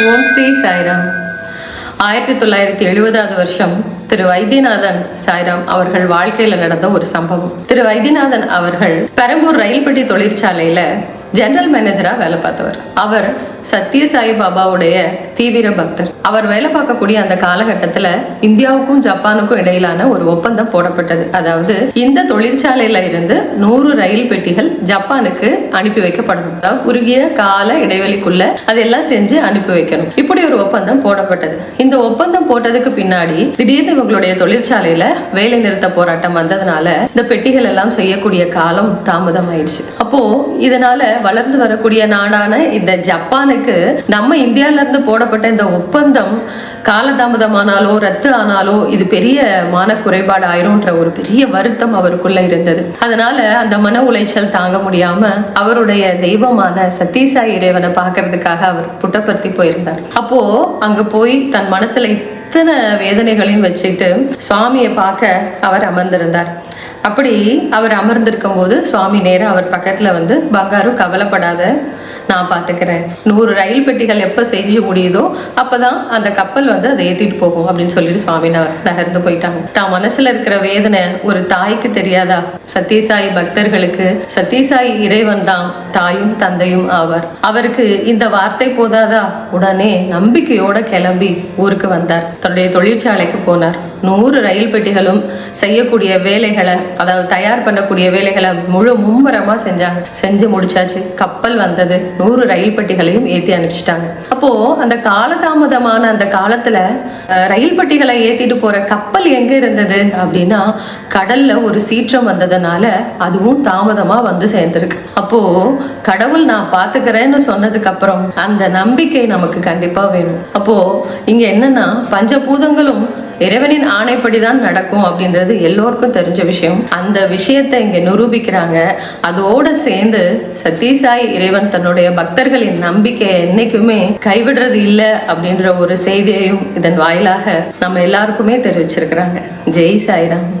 ஓம் ஸ்ரீ சாய்ராம். ஆயிரத்தி தொள்ளாயிரத்தி எழுபதாவது வருஷம் திரு வைத்தியநாதன் சாய்ராம் அவர்கள் வாழ்க்கையில நடந்த ஒரு சம்பவம். திரு வைத்தியநாதன் அவர்கள் பெரம்பூர் ரயில்பட்டி தொழிற்சாலையில ஜெனரல் மேனேஜராக வேலை பார்த்தவர். அவர் சத்யசாயி பாபாவுடைய தீவிர பக்தர். அவர் வேலை பார்க்கக்கூடிய அந்த காலகட்டத்தில் இந்தியாவுக்கும் ஜப்பானுக்கும் இடையிலான ஒரு ஒப்பந்தம் போடப்பட்டது. அதாவது இந்த தொழிற்சாலையில இருந்து நூறு ரயில் பெட்டிகள் ஜப்பானுக்கு அனுப்பி வைக்கப்படணும். அதாவது குறுகிய கால இடைவெளிக்குள்ள அதெல்லாம் செஞ்சு அனுப்பி வைக்கணும். இப்படி ஒரு ஒப்பந்தம் போடப்பட்டது. இந்த ஒப்பந்தம் போட்டதுக்கு பின்னாடி திடீர்னு இவங்களுடைய தொழிற்சாலையில வேலை நிறுத்த போராட்டம் வந்ததுனால இந்த பெட்டிகள் எல்லாம் செய்யக்கூடிய காலம் தாமதம் ஆயிடுச்சு அப்போ இதனால வளர்ந்து வரக்கூடிய நாடான இந்த ஜப்பானுக்கு நம்ம இந்தியால இருந்து போடப்பட்ட இந்த ஒப்பந்தம் காலதாமதமானாலோ ரத்து ஆனாலோ இது பெரிய மான குறைபாடு ஆயிரும்ன்ற ஒரு பெரிய வருத்தம் அவருக்குள்ள இருந்தது. அதனால அந்த மன உளைச்சல் தாங்க முடியாம அவருடைய தெய்வமான சத்தீசாய் இறைவனை பார்க்கறதுக்காக அவர் புட்டப்படுத்தி போயிருந்தார். அப்போ அங்க போய் தன் மனசுல இத்தனை வேதனைகளையும் வச்சுட்டு சுவாமியை பார்க்க அவர் அமர்ந்திருந்தார். அப்படி அவர் அமர்ந்திருக்கும் போது சுவாமி நேரம் அவர் பக்கத்தில் வந்து பங்காரு கவலைப்படாத நான் பார்த்துக்கிறேன் நூறு ரயில் பெட்டிகள் எப்போ செஞ்சு முடியுதோ அப்பதான் அந்த கப்பல் வந்து அதை ஏற்றிட்டு போகும் அப்படின்னு சொல்லிட்டு சுவாமி நகர்ந்து போயிட்டாங்க. தான் மனசுல இருக்கிற வேதனை ஒரு தாய்க்கு தெரியாதா? சத்யசாயி பக்தர்களுக்கு சத்யசாயி இறைவன் தான் தாயும் தந்தையும் ஆவார். அவருக்கு இந்த வார்த்தை போதாதா? உடனே நம்பிக்கையோட கிளம்பி ஊருக்கு வந்தார். தன்னுடைய தொழிற்சாலைக்கு போனார். நூறு ரயில் பெட்டிகளும் செய்யக்கூடிய வேலைகளை அதாவது தயார் பண்ணக்கூடிய வேலைகளை முழு மும்முரமாக செஞ்சாங்க. செஞ்சு முடிச்சாச்சு. கப்பல் வந்தது. நூறு ரயில் பெட்டிகளையும் ஏற்றி அனுப்பிச்சிட்டாங்க. அப்போது அந்த காலதாமதமான அந்த காலத்தில் ரயில் பெட்டிகளை ஏற்றிட்டு போகிற கப்பல் எங்கே இருந்தது அப்படின்னா கடலில் ஒரு சீற்றம் வந்ததுனால அதுவும் தாமதமாக வந்து சேர்ந்துருக்கு. அப்போது கடவுள் நான் பார்த்துக்கிறேன்னு சொன்னதுக்கப்புறம் அந்த நம்பிக்கை நமக்கு கண்டிப்பாக வேணும். அப்போது இங்கே என்னென்னா பஞ்சபூதங்களும் இறைவனின் ஆணைப்படிதான் நடக்கும் அப்படின்றது எல்லோருக்கும் தெரிஞ்ச விஷயம். அந்த விஷயத்தை இங்க நிரூபிக்கிறாங்க. அதோட சேர்ந்து சத்யசாய் இறைவன் தன்னுடைய பக்தர்களின் நம்பிக்கையை என்னைக்குமே கைவிடுறது இல்லை அப்படின்ற ஒரு செய்தியையும் இதன் வாயிலாக நம்ம எல்லாருக்குமே தெரிவிச்சிருக்கிறாங்க. ஜெய் சாய்ராம்.